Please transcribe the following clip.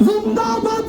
জিন্দাবাদ